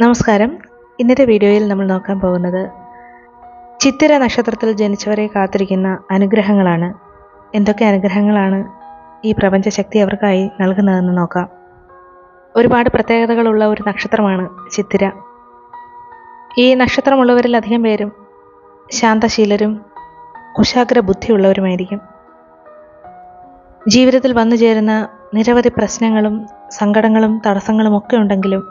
നമസ്കാരം. ഇന്നത്തെ വീഡിയോയിൽ നമ്മൾ നോക്കാൻ പോകുന്നത് ചിത്തിര നക്ഷത്രത്തിൽ ജനിച്ചവരെ കാത്തിരിക്കുന്ന അനുഗ്രഹങ്ങളാണ്. എന്തൊക്കെ അനുഗ്രഹങ്ങളാണ് ഈ പ്രപഞ്ചശക്തി അവർക്കായി നൽകുന്നതെന്ന് നോക്കാം. ഒരുപാട് പ്രത്യേകതകളുള്ള ഒരു നക്ഷത്രമാണ് ചിത്തിര. ഈ നക്ഷത്രമുള്ളവരിൽ അധികം പേരും ശാന്തശീലരും കുശാഗ്ര ബുദ്ധിയുള്ളവരുമായിരിക്കും. ജീവിതത്തിൽ വന്നു ചേരുന്ന നിരവധി പ്രശ്നങ്ങളും സങ്കടങ്ങളും തടസ്സങ്ങളും ഒക്കെ ഉണ്ടെങ്കിലും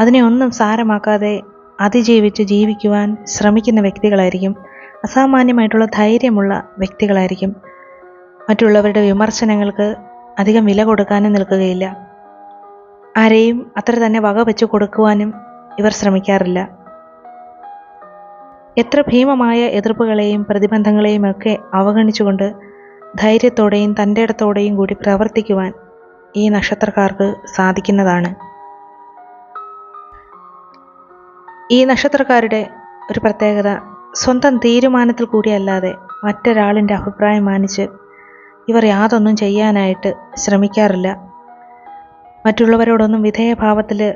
അതിനെ ഒന്നും സാരമാക്കാതെ അതിജീവിച്ച് ജീവിക്കുവാൻ ശ്രമിക്കുന്ന വ്യക്തികളായിരിക്കും. അസാമാന്യമായിട്ടുള്ള ധൈര്യമുള്ള വ്യക്തികളായിരിക്കും. മറ്റുള്ളവരുടെ വിമർശനങ്ങൾക്ക് അധികം വില കൊടുക്കാനും നിൽക്കുകയില്ല. ആരെയും അത്ര തന്നെ വക വെച്ച് കൊടുക്കുവാനും ഇവർ ശ്രമിക്കാറില്ല. എത്ര ഭീമമായ എതിർപ്പുകളെയും പ്രതിബന്ധങ്ങളെയും ഒക്കെ അവഗണിച്ചുകൊണ്ട് ധൈര്യത്തോടെയും തന്റെ ഇടത്തോടെയും കൂടി പ്രവർത്തിക്കുവാൻ ഈ നക്ഷത്രക്കാർക്ക് സാധിക്കുന്നതാണ്. ഈ നക്ഷത്രക്കാരുടെ ഒരു പ്രത്യേകത സ്വന്തം തീരുമാനത്തിൽ കൂടിയല്ലാതെ മറ്റൊരാളിന്റെ അഭിപ്രായം മാനിച്ച് ഇവർ യാതൊന്നും ചെയ്യാനായിട്ട് ശ്രമിക്കാറില്ല. മറ്റുള്ളവരോടൊന്നും വിധേയഭാവത്തിൽ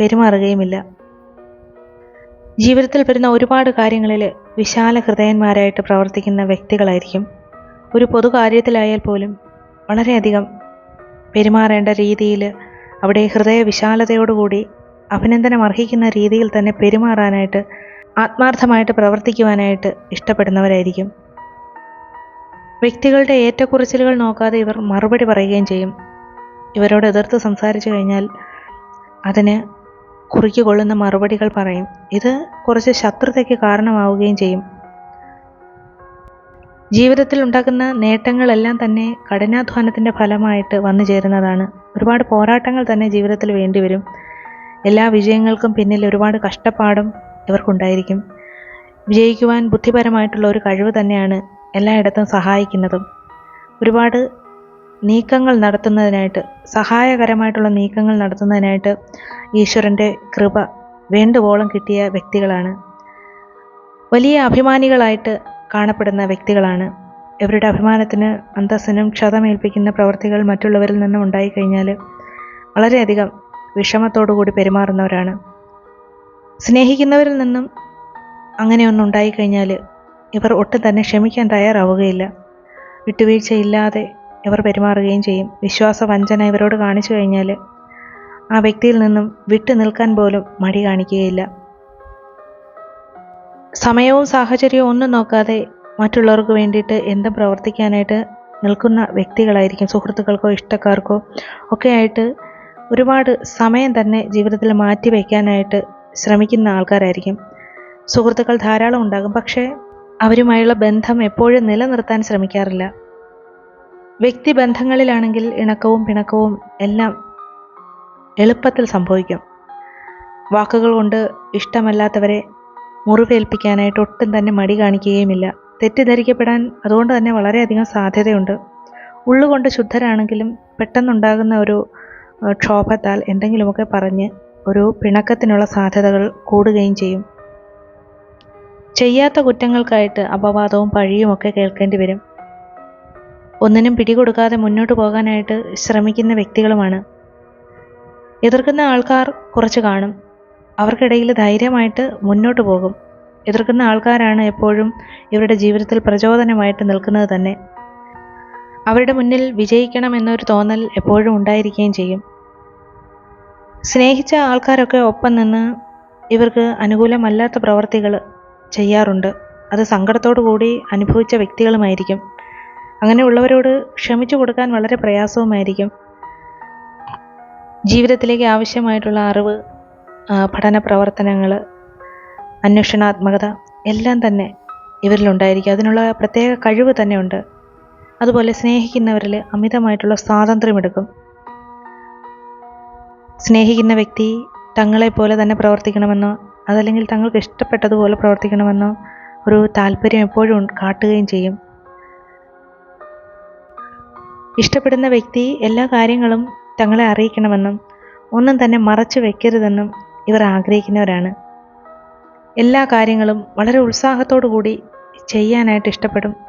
പെരുമാറുകയുമില്ല. ജീവിതത്തിൽ വരുന്ന ഒരുപാട് കാര്യങ്ങളിൽ വിശാല ഹൃദയന്മാരായിട്ട് പ്രവർത്തിക്കുന്ന വ്യക്തികളായിരിക്കും. ഒരു പൊതു കാര്യത്തിലായാൽ പോലും വളരെയധികം പെരുമാറേണ്ട രീതിയിൽ അവിടെ ഹൃദയ വിശാലതയോടുകൂടി അഭിനന്ദനം അർഹിക്കുന്ന രീതിയിൽ തന്നെ പെരുമാറാനായിട്ട് ആത്മാർത്ഥമായിട്ട് പ്രവർത്തിക്കുവാനായിട്ട് ഇഷ്ടപ്പെടുന്നവരായിരിക്കും. വ്യക്തികളുടെ ഏറ്റക്കുറച്ചിലുകൾ നോക്കാതെ ഇവർ മറുപടി പറയുകയും ചെയ്യും. ഇവരോട് എതിർത്ത് സംസാരിച്ചു കഴിഞ്ഞാൽ അതിന് കുറിക്ക് കൊള്ളുന്ന മറുപടികൾ പറയും. ഇത് കുറച്ച് ശത്രുതയ്ക്ക് കാരണമാവുകയും ചെയ്യും. ജീവിതത്തിൽ ഉണ്ടാക്കുന്ന നേട്ടങ്ങളെല്ലാം തന്നെ കഠിനാധ്വാനത്തിന്റെ ഫലമായിട്ട് വന്നു ചേരുന്നതാണ്. ഒരുപാട് പോരാട്ടങ്ങൾ തന്നെ ജീവിതത്തിൽ വേണ്ടിവരും. എല്ലാ വിജയങ്ങൾക്കും പിന്നിൽ ഒരുപാട് കഷ്ടപ്പാടും ഇവർക്കുണ്ടായിരിക്കും. വിജയിക്കുവാൻ ബുദ്ധിപരമായിട്ടുള്ള ഒരു കഴിവ് തന്നെയാണ് എല്ലായിടത്തും സഹായിക്കുന്നതും. ഒരുപാട് നീക്കങ്ങൾ നടത്തുന്നതിനായിട്ട് സഹായകരമായിട്ടുള്ള നീക്കങ്ങൾ നടത്തുന്നതിനായിട്ട് ഈശ്വരന്റെ കൃപ വേണ്ടുവോളം കിട്ടിയ വ്യക്തികളാണ്. വലിയ അഭിമാനികളായിട്ട് കാണപ്പെടുന്ന വ്യക്തികളാണ്. ഇവരുടെ അഭിമാനത്തിന് അന്തസ്സിനും ക്ഷതമേൽപ്പിക്കുന്ന പ്രവർത്തികൾ മറ്റുള്ളവരിൽ നിന്നും ഉണ്ടായിക്കഴിഞ്ഞാൽ വളരെയധികം വിഷമത്തോടു കൂടി പെരുമാറുന്നവരാണ്. സ്നേഹിക്കുന്നവരിൽ നിന്നും അങ്ങനെയൊന്നും ഉണ്ടായിക്കഴിഞ്ഞാൽ ഇവർ ഒട്ടും തന്നെ ക്ഷമിക്കാൻ തയ്യാറാവുകയില്ല. വിട്ടുവീഴ്ചയില്ലാതെ ഇവർ പെരുമാറുകയും ചെയ്യും. വിശ്വാസവഞ്ചന ഇവരോട് കാണിച്ചു കഴിഞ്ഞാൽ ആ വ്യക്തിയിൽ നിന്നും വിട്ടു നിൽക്കാൻ പോലും മടി കാണിക്കുകയില്ല. സമയവും സാഹചര്യവും ഒന്നും നോക്കാതെ മറ്റുള്ളവർക്ക് വേണ്ടിയിട്ട് എന്തും പ്രവർത്തിക്കാനായിട്ട് നിൽക്കുന്ന വ്യക്തികളായിരിക്കും സുഹൃത്തുക്കൾക്കോ ഇഷ്ടക്കാർക്കോ ഒക്കെ ആയിട്ട് ഒരുപാട് സമയം തന്നെ ജീവിതത്തിൽ മാറ്റി വയ്ക്കാനായിട്ട് ശ്രമിക്കുന്ന ആൾക്കാരായിരിക്കും. സുഹൃത്തുക്കൾ ധാരാളം ഉണ്ടാകും പക്ഷേ അവരുമായുള്ള ബന്ധം എപ്പോഴും നിലനിർത്താൻ ശ്രമിക്കാറില്ല. വ്യക്തിബന്ധങ്ങളിലാണെങ്കിൽ ഇണക്കവും പിണക്കവും എല്ലാം എളുപ്പത്തിൽ സംഭവിക്കും. വാക്കുകൾ കൊണ്ട് ഇഷ്ടമല്ലാത്തവരെ മുറിവേൽപ്പിക്കാനായിട്ട് ഒട്ടും തന്നെ മടി കാണിക്കുകയുമില്ല. തെറ്റിദ്ധരിക്കപ്പെടാൻ അതുകൊണ്ട് തന്നെ വളരെയധികം സാധ്യതയുണ്ട്. ഉള്ളുകൊണ്ട് ശുദ്ധരാണെങ്കിലും പെട്ടെന്നുണ്ടാകുന്ന ഒരു ക്ഷോഭത്താൽ എന്തെങ്കിലുമൊക്കെ പറഞ്ഞ് ഒരു പിണക്കത്തിനുള്ള സാധ്യതകൾ കൂടുകയും ചെയ്യും. ചെയ്യാത്ത കുറ്റങ്ങൾക്കായിട്ട് അപവാദവും പഴിയുമൊക്കെ കേൾക്കേണ്ടി വരും. ഒന്നിനും പിടികൊടുക്കാതെ മുന്നോട്ട് പോകാനായിട്ട് ശ്രമിക്കുന്ന വ്യക്തികളുമാണ്. എതിർക്കുന്ന ആൾക്കാർ കുറച്ച് കാണും. അവർക്കിടയിൽ ധൈര്യമായിട്ട് മുന്നോട്ട് പോകും. എതിർക്കുന്ന ആൾക്കാരാണ് എപ്പോഴും ഇവരുടെ ജീവിതത്തിൽ പ്രചോദനമായിട്ട് നിൽക്കുന്നത് തന്നെ. അവരുടെ മുന്നിൽ വിജയിക്കണം എന്നൊരു തോന്നൽ എപ്പോഴും ഉണ്ടായിരിക്കുകയും ചെയ്യും. സ്നേഹിച്ച ആൾക്കാരൊക്കെ ഒപ്പം നിന്ന് ഇവർക്ക് അനുകൂലമല്ലാത്ത പ്രവർത്തികൾ ചെയ്യാറുണ്ട്. അത് സങ്കടത്തോടു കൂടി അനുഭവിച്ച വ്യക്തികളുമായിരിക്കും. അങ്ങനെയുള്ളവരോട് ക്ഷമിച്ചു കൊടുക്കാൻ വളരെ പ്രയാസവുമായിരിക്കും. ജീവിതത്തിലേക്ക് ആവശ്യമായിട്ടുള്ള അറിവ് പഠന പ്രവർത്തനങ്ങൾ അന്വേഷണാത്മകത എല്ലാം തന്നെ ഇവരിലുണ്ടായിരിക്കും. അതിനുള്ള പ്രത്യേക കഴിവ് തന്നെ ഉണ്ട് അതുപോലെ സ്നേഹിക്കുന്നവരിൽ അമിതമായിട്ടുള്ള സ്വാതന്ത്ര്യമെടുക്കും. സ്നേഹിക്കുന്ന വ്യക്തി തങ്ങളെപ്പോലെ തന്നെ പ്രവർത്തിക്കണമെന്നോ അതല്ലെങ്കിൽ തങ്ങൾക്ക് ഇഷ്ടപ്പെട്ടതുപോലെ പ്രവർത്തിക്കണമെന്നോ ഒരു താല്പര്യം എപ്പോഴും കാട്ടുകയും ചെയ്യും. ഇഷ്ടപ്പെടുന്ന വ്യക്തി എല്ലാ കാര്യങ്ങളും തങ്ങളെ അറിയിക്കണമെന്നും ഒന്നും തന്നെ മറച്ചു വെക്കരുതെന്നും ഇവർ ആഗ്രഹിക്കുന്നവരാണ്. എല്ലാ കാര്യങ്ങളും വളരെ ഉത്സാഹത്തോടു കൂടി ചെയ്യാനായിട്ട് ഇഷ്ടപ്പെടും.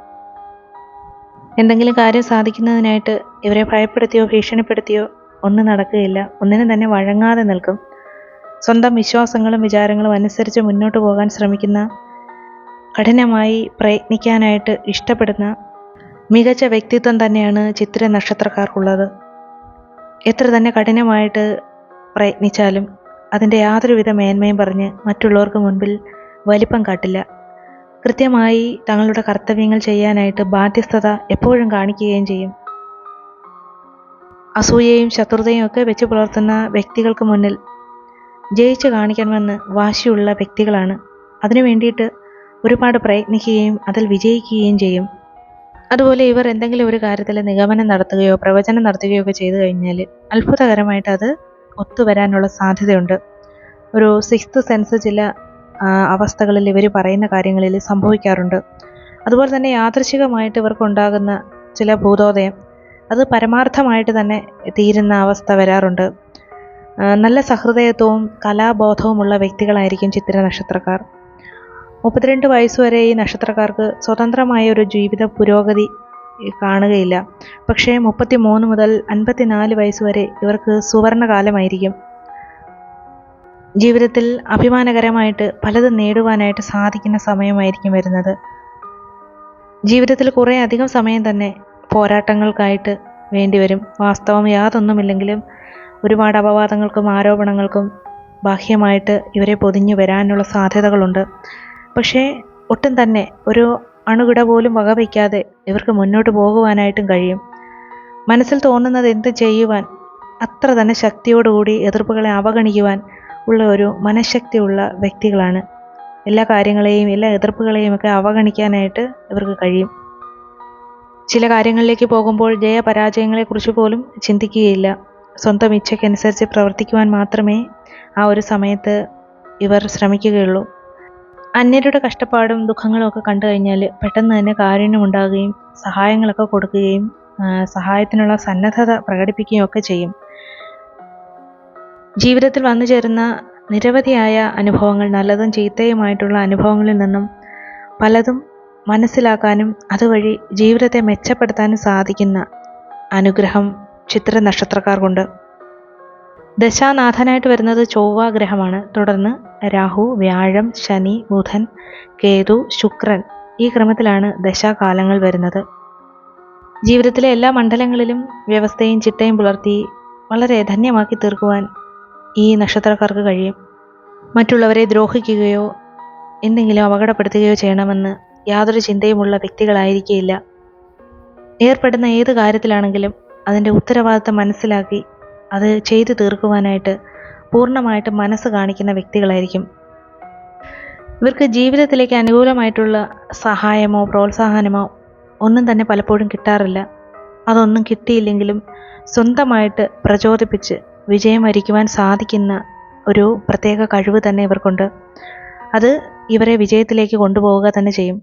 എന്തെങ്കിലും കാര്യം സാധിക്കുന്നതിനായിട്ട് ഇവരെ ഭയപ്പെടുത്തിയോ ഭീഷണിപ്പെടുത്തിയോ ഒന്നും നടക്കുകയില്ല. ഒന്നിനും തന്നെ വഴങ്ങാതെ നിൽക്കും. സ്വന്തം വിശ്വാസങ്ങളും വിചാരങ്ങളും അനുസരിച്ച് മുന്നോട്ട് പോകാൻ ശ്രമിക്കുന്ന കഠിനമായി പ്രയത്നിക്കാനായിട്ട് ഇഷ്ടപ്പെടുന്ന മികച്ച വ്യക്തിത്വം തന്നെയാണ് ചിത്ര നക്ഷത്രക്കാർക്കുള്ളത്. എത്ര തന്നെ കഠിനമായിട്ട് പ്രയത്നിച്ചാലും അതിന്റെ യാതൊരുവിധ മേന്മയും പറഞ്ഞ് മറ്റുള്ളവർക്ക് മുൻപിൽ വലിപ്പം കാട്ടില്ല. കൃത്യമായി തങ്ങളുടെ കർത്തവ്യങ്ങൾ ചെയ്യാനായിട്ട് ബാധ്യസ്ഥത എപ്പോഴും കാണിക്കുകയും ചെയ്യും. അസൂയയും ശത്രുതയും ഒക്കെ വെച്ച് പുലർത്തുന്ന വ്യക്തികൾക്ക് മുന്നിൽ ജയിച്ചു കാണിക്കണമെന്ന് വാശിയുള്ള വ്യക്തികളാണ്. അതിനു വേണ്ടിയിട്ട് ഒരുപാട് പ്രയത്നിക്കുകയും അതിൽ വിജയിക്കുകയും ചെയ്യും. അതുപോലെ ഇവർ എന്തെങ്കിലും ഒരു കാര്യത്തിൽ നിഗമനം നടത്തുകയോ പ്രവചനം നടത്തുകയോ ഒക്കെ ചെയ്തു കഴിഞ്ഞാൽ അത്ഭുതകരമായിട്ട് അത് ഒത്തുവരാനുള്ള സാധ്യതയുണ്ട്. ഒരു സിക്സ്ത് സെൻസ് ചില അവസ്ഥകളിൽ ഇവർ പറയുന്ന കാര്യങ്ങളിൽ സംഭവിക്കാറുണ്ട്. അതുപോലെ തന്നെ യാദൃശികമായിട്ട് ഇവർക്കുണ്ടാകുന്ന ചില ഭൂതോദയം അത് പരമാർത്ഥമായിട്ട് തന്നെ തീരുന്ന അവസ്ഥ വരാറുണ്ട്. നല്ല സഹൃദയത്വവും കലാബോധവുമുള്ള വ്യക്തികളായിരിക്കും ചിത്ര നക്ഷത്രക്കാർ. മുപ്പത്തിരണ്ട് വയസ്സുവരെ ഈ നക്ഷത്രക്കാർക്ക് സ്വതന്ത്രമായ ഒരു ജീവിത പുരോഗതി കാണുകയില്ല. പക്ഷേ മുപ്പത്തി മൂന്ന് മുതൽ അൻപത്തിനാല് വയസ്സ് വരെ ഇവർക്ക് സുവർണകാലമായിരിക്കും. ജീവിതത്തിൽ അഭിമാനകരമായിട്ട് പലതും നേടുവാനായിട്ട് സാധിക്കുന്ന സമയമായിരിക്കും വരുന്നത്. ജീവിതത്തിൽ കുറേ അധികം സമയം തന്നെ പോരാട്ടങ്ങൾക്കായിട്ട് വേണ്ടിവരും വാസ്തവം യാതൊന്നുമില്ലെങ്കിലും ഒരുപാട് അപവാദങ്ങൾക്കും ആരോപണങ്ങൾക്കും ബാഹ്യമായിട്ട് ഇവരെ പൊതിഞ്ഞു വരാനുള്ള സാധ്യതകളുണ്ട്. പക്ഷേ ഒട്ടും തന്നെ ഒരു അണുകിട പോലും വകവയ്ക്കാതെ ഇവർക്ക് മുന്നോട്ട് പോകുവാനായിട്ടും കഴിയും. മനസ്സിൽ തോന്നുന്നത് എന്ത് ചെയ്യുവാൻ അത്ര തന്നെ ശക്തിയോടുകൂടി എതിർപ്പുകളെ അവഗണിക്കുവാൻ ഉള്ള ഒരു മനഃശക്തിയുള്ള വ്യക്തികളാണ്. എല്ലാ കാര്യങ്ങളെയും എല്ലാ എതിർപ്പുകളെയും ഒക്കെ അവഗണിക്കാനായിട്ട് ഇവർക്ക് കഴിയും. ചില കാര്യങ്ങളിലേക്ക് പോകുമ്പോൾ ജയപരാജയങ്ങളെക്കുറിച്ച് പോലും ചിന്തിക്കുകയില്ല. സ്വന്തം ഇച്ഛയ്ക്കനുസരിച്ച് പ്രവർത്തിക്കുവാൻ മാത്രമേ ആ ഒരു സമയത്ത് ഇവർ ശ്രമിക്കുകയുള്ളൂ. അന്യരുടെ കഷ്ടപ്പാടും ദുഃഖങ്ങളും ഒക്കെ കണ്ടു കഴിഞ്ഞാൽ പെട്ടെന്ന് തന്നെ കാരുണ്യമുണ്ടാകുകയും സഹായങ്ങളൊക്കെ കൊടുക്കുകയും സഹായത്തിനുള്ള സന്നദ്ധത പ്രകടിപ്പിക്കുകയും ഒക്കെ ചെയ്യും. ജീവിതത്തിൽ വന്നു ചേരുന്ന നിരവധിയായ അനുഭവങ്ങൾ നല്ലതും ചീത്തയുമായിട്ടുള്ള അനുഭവങ്ങളിൽ നിന്നും പലതും മനസ്സിലാക്കാനും അതുവഴി ജീവിതത്തെ മെച്ചപ്പെടുത്താനും സാധിക്കുന്ന അനുഗ്രഹം ചിത്ര നക്ഷത്രക്കാർക്കുണ്ട് ദശാനാഥനായിട്ട് വരുന്നത് ചൊവ്വ ഗ്രഹമാണ്. തുടർന്ന് രാഹു വ്യാഴം ശനി ബുധൻ കേതു ശുക്രൻ ഈ ക്രമത്തിലാണ് ദശാകാലങ്ങൾ വരുന്നത്. ജീവിതത്തിലെ എല്ലാ മണ്ഡലങ്ങളിലും വ്യവസ്ഥയും ചിട്ടയും പുലർത്തി വളരെ ധന്യമാക്കി തീർക്കുവാൻ ഈ നക്ഷത്രക്കാർക്ക് കഴിയും. മറ്റുള്ളവരെ ദ്രോഹിക്കുകയോ എന്തെങ്കിലും അപകടപ്പെടുത്തുകയോ ചെയ്യണമെന്ന് യാതൊരു ചിന്തയുമുള്ള വ്യക്തികളായിരിക്കില്ല ഏർപ്പെടുന്ന ഏത് കാര്യത്തിലാണെങ്കിലും അതിന്റെ ഉത്തരവാദിത്തം മനസ്സിലാക്കി അത് ചെയ്തു തീർക്കുവാനായിട്ട് പൂർണമായിട്ട് മനസ്സ് കാണിക്കുന്ന വ്യക്തികളായിരിക്കും. ഇവർക്ക് ജീവിതത്തിലേക്ക് അനുകൂലമായിട്ടുള്ള സഹായമോ പ്രോത്സാഹനമോ ഒന്നും തന്നെ പലപ്പോഴും കിട്ടാറില്ല. അതൊന്നും കിട്ടിയില്ലെങ്കിലും സ്വന്തമായിട്ട് പ്രചോദിപ്പിച്ച് വിജയം വരിക്കുവാൻ സാധിക്കുന്ന ഒരു പ്രത്യേക കഴിവ് തന്നെ ഇവർക്കുണ്ട്. അത് ഇവരെ വിജയത്തിലേക്ക് കൊണ്ടുപോവുക തന്നെ ചെയ്യും.